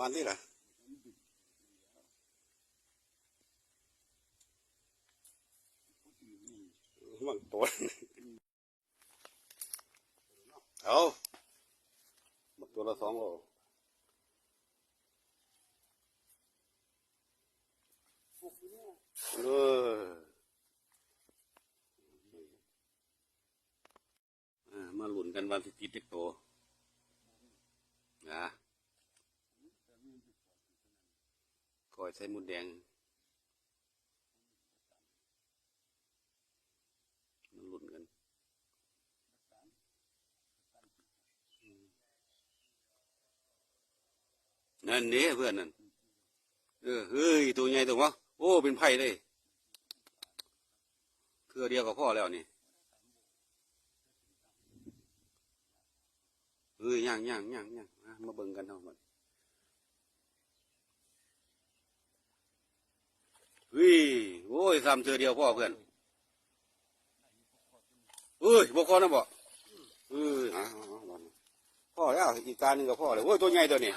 มาณนี้แหละมันตัวเอาหมดตัวละสองโลเออเออมาหลุนกันวันที่ติดเด็กโตนะค อยใส่มุดแดงมาหลุนกันนั่นนี่เพื่อนนั่นเออเฮ้ยตัวใหญ่ตัววะโอ้เป็นไผ่เลยเครือเดียวกับพ่อแล้วนี่เฮ้ยย่างย่างย่างย่างมาเบิ่งกันเท่าหมด เฮ้ยโอ้ยสามเธอเดียวพ่อเพื่อนเอ้ยบกคอนะบอกเอ้ยอ่อเอาเอาพ่อแล้วอีกการหนึ่งกับพ่อเลยโอ้ยตัวใหญ่ตัวนี้